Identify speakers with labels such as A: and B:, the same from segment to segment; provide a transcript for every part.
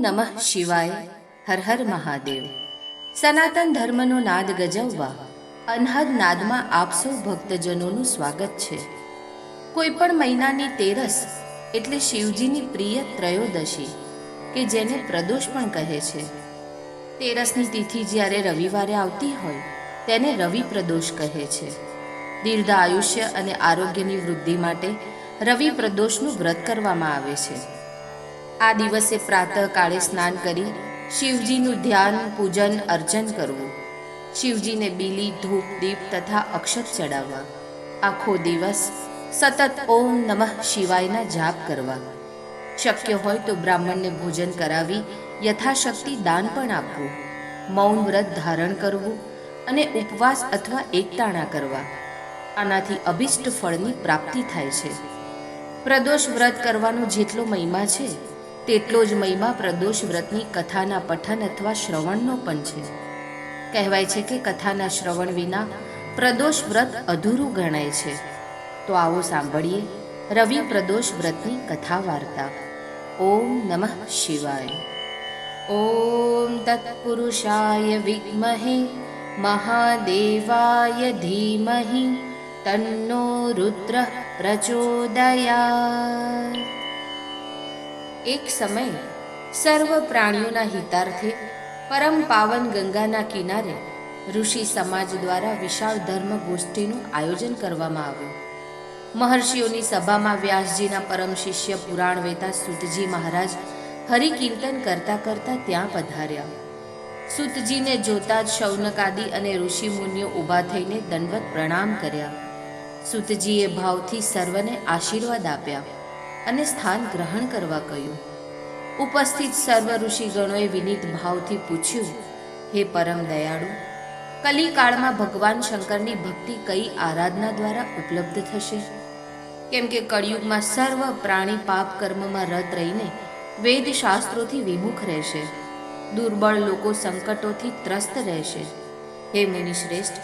A: નમઃ શિવાય. હર હર મહાદેવ. સનાતન ધર્મનો નાદ ગજવવા. અનહદ નાદમાં આપ સૌ ભક્તજનોનું સ્વાગત છે. કોઈ પણ મહિનાની તેરસ એટલે શિવજીની પ્રિય ત્રયોદશી, કે જેને પ્રદોષ પણ કહે છે. તેરસની તિથિ જ્યારે રવિવારે આવતી હોય, તેને રવિ પ્રદોષ કહે છે. દીર્ઘ આયુષ્ય અને આરોગ્યની વૃદ્ધિ માટે રવિ પ્રદોષનું વ્રત કરવામાં આવે છે. આ દિવસે પ્રાતઃકાળે સ્નાન કરી શિવજીનું ધ્યાન, પૂજન, અર્ચન કરવું. શિવજીને બીલી, ધૂપ, દીપ તથા અક્ષર ચડાવવા. આખો દિવસ સતત ઓમ નમઃ શિવાયના જાપ કરવા. શક્ય હોય તો બ્રાહ્મણને ભોજન કરાવી યથાશક્તિ દાન પણ આપવું. મૌન વ્રત ધારણ કરવું અને ઉપવાસ અથવા એકટાણા કરવા. આનાથી અભિષ્ટ ફળની પ્રાપ્તિ થાય છે. પ્રદોષ વ્રત કરવાનો જેટલો મહિમા છે તેટલો જ મહિમા પ્રદોષ વ્રતની કથાના પઠન અથવા શ્રવણનો પણ છે. કહેવાય છે કે કથાના શ્રવણ વિના પ્રદોષ વ્રત અધૂરું ગણાય છે. તો આવો સાંભળીએ રવિ પ્રદોષ વ્રતની કથા વાર્તા ઓમ નમઃ શિવાય. ઓમ તત્પુરુષાય વિદ્મહે, મહાદેવાય ધીમહિ, તન્નો રુદ્ર પ્રચોદયાત. એક સમયે સર્વ પ્રાણીઓના હિતાર્થે પરમ પાવન ગંગાના કિનારે ઋષિ સમાજ દ્વારા વિશાળ ધર્મ ગોષ્ઠીનું આયોજન કરવામાં આવ્યું. મહર્ષિઓની સભામાં વ્યાસજીના પરમ શિષ્ય પુરાણ વેતા સુતજી મહારાજ હરિકીર્તન કરતા કરતા ત્યાં પધાર્યા. સુતજીને જોતા જ શૌનકાદી અને ઋષિ મુનિઓ ઊભા થઈને દંડવત પ્રણામ કર્યા. સુતજીએ ભાવથી સર્વને આશીર્વાદ આપ્યા. અને સ્થાન ગ્રહણ કરવા કહ્યું. ઉપસ્થિત સર્વ ઋષિગણોએ વિનીત ભાવથી પૂછ્યું, હે પરમ દયાળુ, કલિકાળમાં ભગવાન શંકરની ભક્તિ કઈ આરાધના દ્વારા ઉપલબ્ધ થશે? કેમ કે કળિયુગમાં સર્વ પ્રાણી પાપ કર્મમાં રત રહીને વેદ શાસ્ત્રોથી વિમુખ રહેશે. દુર્બળ લોકો સંકટોથી ત્રસ્ત રહેશે. હે મુનિશ્રેષ્ઠ,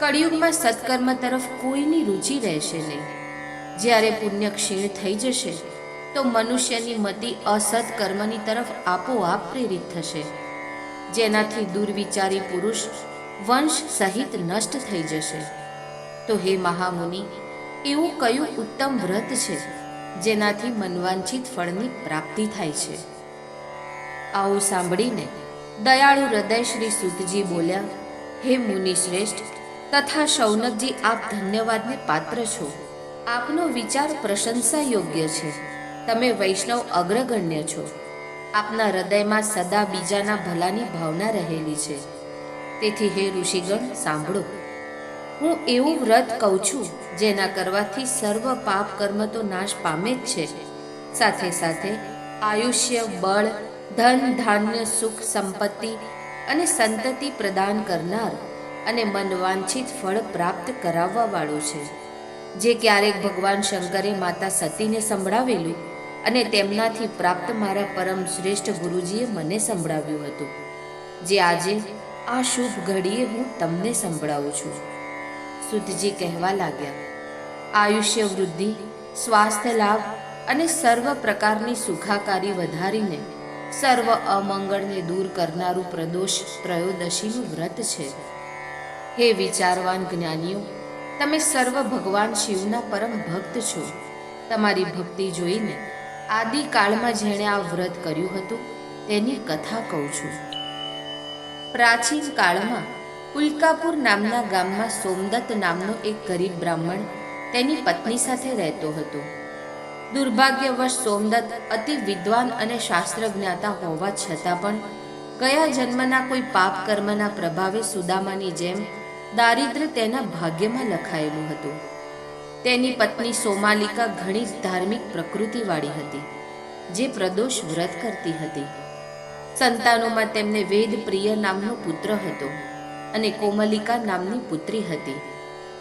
A: કળિયુગમાં સત્કર્મ તરફ કોઈની રુચિ રહેશે નહીં. જ્યારે પુણ્ય ક્ષીણ થઈ જશે, તો મનુષ્યની મતિ અસત કર્મની તરફ આપોઆપ પ્રેરિત થશે. જેનાથી દુર્વિચારી પુરુષ વંશ સહિત નષ્ટ થઈ જશે. તો હે મહામુનિ, એવું કયું ઉત્તમ વ્રત છે, જેનાથી મનવાંછિત ફળની પ્રાપ્તિ થાય છે? આવું સાંભળીને દયાળુ હૃદય શ્રી સુતજી બોલ્યા, હે મુનિ શ્રેષ્ઠ, તથા શૌનકજી, આપ ધન્યવાદને પાત્ર છો. આપનો વિચાર પ્રશંસા યોગ્ય છે. તમે વૈષ્ણવ અગ્રગણ્ય છો. આપના હૃદયમાં સદા બીજાના ભલાની ભાવના રહેલી છે. તેથી હે ઋષિગણ, સાંભળો. હું એવું વ્રત કહું છું, જેના કરવાથી સર્વ પાપ કર્મ તો નાશ પામે જ છે. સાથે સાથે આયુષ્ય, બળ, ધન, ધાન્ય, સુખ, સંપત્તિ અને સંતતિ પ્રદાન કરનાર અને મનવાંછિત ફળ પ્રાપ્ત કરાવવા વાળું છે. જે ક્યારેક ભગવાન શંકરે માતા સતીને સંભળાવેલું અને તેમનાથી પ્રાપ્ત મારા પરમ શ્રેષ્ઠ ગુરુજીએ મને સંભળાવ્યું હતું. જે આજે આ શુભ ઘડીએ હું તમને સંભળાવું છું. સુધજી કહેવા લાગ્યા, આયુષ્ય વૃદ્ધિ, સ્વાસ્થ્ય લાભ અને સર્વ પ્રકારની સુખાકારી વધારીને સર્વ અમંગળને દૂર કરનારું પ્રદોષ, ત્રયોદશીનું વ્રત છે. હે વિચારવાન જ્ઞાનીઓ તમે સર્વ ભગવાન શિવના પરમ ભક્ત છો. તમારી ભક્તિ જોઈને આદિકાળમાં જેણે આ વ્રત કર્યું હતું, તેની કથા કહું છું. પ્રાચીન કાળમાં ઉલ્કાપુર નામના ગામમાં સોમદત્ત નામનો એક ગરીબ બ્રાહ્મણ તેની પત્ની સાથે રહેતો હતો. દુર્ભાગ્યવશ સોમદત્ત અતિ વિદ્વાન અને શાસ્ત્ર જ્ઞાતા હોવા છતાં પણ, ગયા જન્મના કોઈ પાપ કર્મના પ્રભાવે સુદામાની જેમ દારિદ્ર તેના ભાગ્યમાં લખાયેલું હતું. તેની પત્ની સોમાલિકા ઘણી ધાર્મિક પ્રકૃતિવાળી હતી, જે પ્રદોષ વ્રત કરતી હતી. સંતાનોમાં તેમને વેદ પ્રિય નામનો પુત્ર હતો અને કોમલિકા નામની પુત્રી હતી.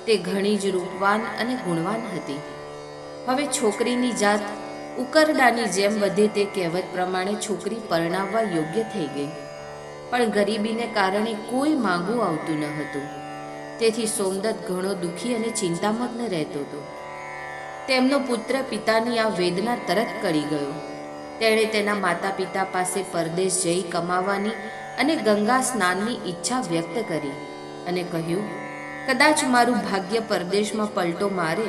A: તે ઘણી જ રૂપવાન અને ગુણવાન હતી. હવે છોકરીની જાત ઉકરડાની જેમ વધે તે કહેવત પ્રમાણે છોકરી પરણાવવા યોગ્ય થઈ ગઈ. પણ ગરીબીને કારણે કોઈ માંગુ આવતું ન હતું. તેથી સોમદત્ત ઘણો દુઃખી અને ચિંતામગ્ન રહેતો હતો. તેમનો પુત્ર પિતાની આ વેદના તરત કરી ગયો. તેણે તેના માતા પિતા પાસે પરદેશ જઈ કમાવાની અને ગંગા સ્નાનની ઈચ્છા વ્યક્ત કરી અને કહ્યું, કદાચ મારું ભાગ્ય પરદેશમાં પલટો મારે,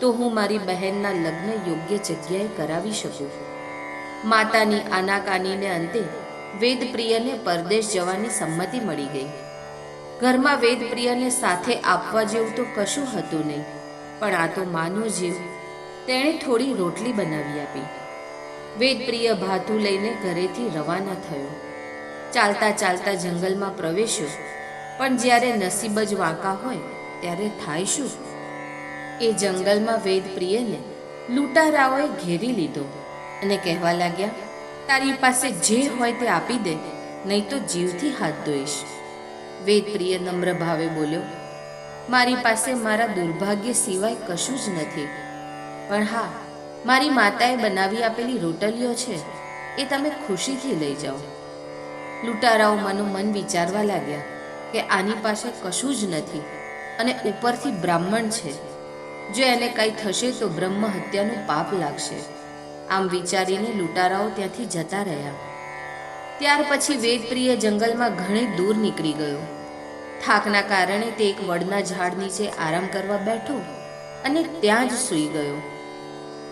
A: તો હું મારી બહેનના લગ્ન યોગ્ય જગ્યાએ કરાવી શકું. માતાની આનાકાનીને અંતે વેદપ્રિયને પરદેશ જવાની સંમતિ મળી ગઈ. ઘરમાં વેદપ્રિયાને સાથે આપવા જેવું તો કશું હતું નહીં, પણ આ તો માનો જીવ. તેણે થોડી રોટલી બનાવી આપી. વેદપ્રિય ભાતું લઈને ઘરેથી રવાના થયો. ચાલતા ચાલતા જંગલમાં પ્રવેશ્યો, પણ જ્યારે નસીબ જ વાંકા હોય, ત્યારે થાય શું? એ જંગલમાં વેદપ્રિયને લૂંટારાઓએ ઘેરી લીધો અને કહેવા લાગ્યા, તારી પાસે જે હોય તે આપી દે, નહીં તો જીવથી હાથ ધોઈશ. વેદપ્રિય નમ્ર ભાવે બોલ્યો, મારી પાસે મારા દુર્ભાગ્ય સિવાય કશું જ નથી. પણ હા, મારી માતાએ બનાવી આપેલી રોટલીઓ છે, એ તમે ખુશીથી લઈ જાઓ. લૂંટારાઓ મનોમન વિચારવા લાગ્યા કે આની પાસે કશું જ નથી અને ઉપરથી બ્રાહ્મણ છે. જો એને કંઈ થશે તો બ્રહ્મ હત્યાનું પાપ લાગશે. આમ વિચારીને લૂંટારાઓ ત્યાંથી જતા રહ્યા. ત્યાર પછી વેદપ્રિય જંગલમાં ઘણી દૂર નીકળી ગયો. થાકના કારણે તે એક વડના ઝાડ નીચે આરામ કરવા બેઠો અને ત્યાં જ સૂઈ ગયો.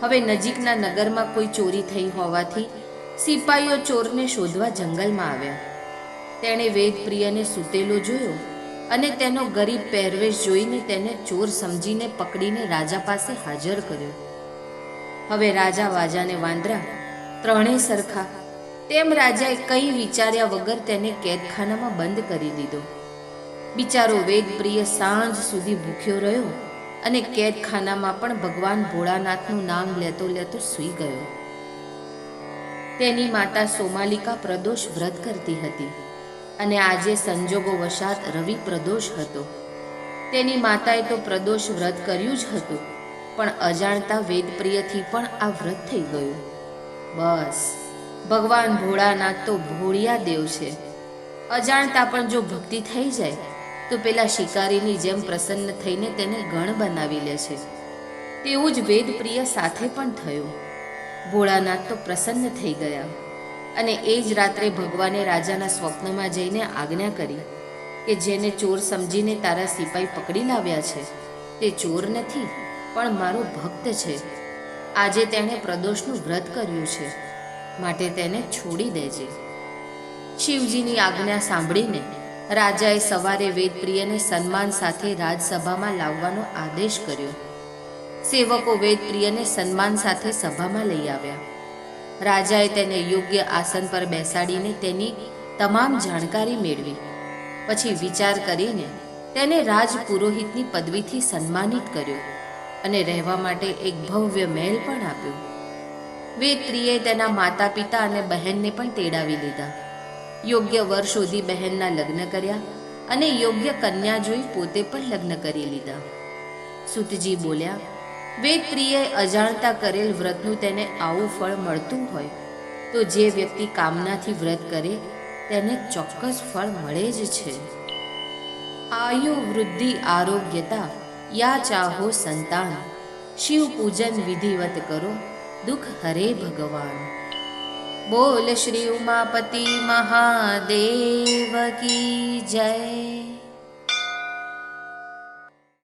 A: હવે નજીકના નગરમાં કોઈ ચોરી થઈ હોવાથી સિપાઈઓ ચોરને શોધવા જંગલમાં આવ્યા. તેણે વેદપ્રિયને સૂતેલો જોયો અને તેનો ગરીબ પહેરવેશ જોઈને તેને ચોર સમજીને પકડીને રાજા પાસે હાજર કર્યો. હવે રાજા વાજાને વાંદરા ત્રણેય સરખા તેમ રાજાએ કંઈ વિચાર્યા વગર તેને કેદખાનામાં બંધ કરી દીધો. બિચારો વેદપ્રિય સાંજ સુધી ભૂખ્યો રહ્યો અને કેદખાનામાં પણ ભગવાન ભોળાનાથનું નામ લેતો લેતો સૂઈ ગયો. તેની માતા સોમાલિકા પ્રદોષ વ્રત કરતી હતી અને આજે સંજોગો વશાત રવિ પ્રદોષ હતો. તેની માતાએ તો પ્રદોષ વ્રત કર્યું જ હતું, પણ અજાણતા વેદપ્રિયથી પણ આ વ્રત થઈ ગયું. બસ. ભગવાન ભોળાનાથ તો ભોળિયા દેવ છે. અજાણતા પણ જો ભક્તિ થઈ જાય, તો પેલા શિકારીની જેમ પ્રસન્ન થઈને તેને ગણ બનાવી લે છે. તેવું જ વેદપ્રિય સાથે પણ થયું. ભોળાનાથ તો પ્રસન્ન થઈ ગયા અને એ જ રાત્રે ભગવાને રાજાના સ્વપ્નમાં જઈને આજ્ઞા કરી કે જેને ચોર સમજીને તારા સિપાઈ પકડી લાવ્યા છે, તે ચોર નથી, પણ મારો ભક્ત છે. આજે તેણે પ્રદોષનું વ્રત કર્યું છે. માટે તેને છોડી દેજે. શિવજીની આજ્ઞા સાંભળીને રાજાએ સવારે વેદપ્રિયને સન્માન સાથે રાજસભામાં લાવવાનો આદેશ કર્યો. સેવકો વેદપ્રિયને સન્માન સાથે સભામાં લઈ આવ્યા. રાજાએ તેને યોગ્ય આસન પર બેસાડીને તેની તમામ જાણકારી મેળવી. પછી વિચાર કરીને તેને રાજ પુરોહિતની પદવીથી સન્માનિત કર્યો અને રહેવા માટે એક ભવ્ય મહેલ પણ આપ્યો. વેત્રીએ તેના માતા પિતા અને બહેનને પણ તેડાવી લીધા. યોગ્ય વર શોધી બહેનના લગ્ન કર્યા અને યોગ્ય કન્યા જોઈ પોતે પણ લગ્ન કરી લીધા. સુતજી બોલ્યા વેત્રીએ અજાણતા કરેલ વ્રતનું તેને આવું ફળ મળતું હોય, તો જે વ્યક્તિ કામનાથી વ્રત કરે, તેને ચોક્કસ ફળ મળે જ છે. આયુ વૃદ્ધિ આરોગ્યતા, યા ચાહો સંતાન, શિવ પૂજન વિધિવત કરો દુઃખ હરે ભગવાન. બોલ શ્રી ઉમાપતિ મહાદેવ કી જય.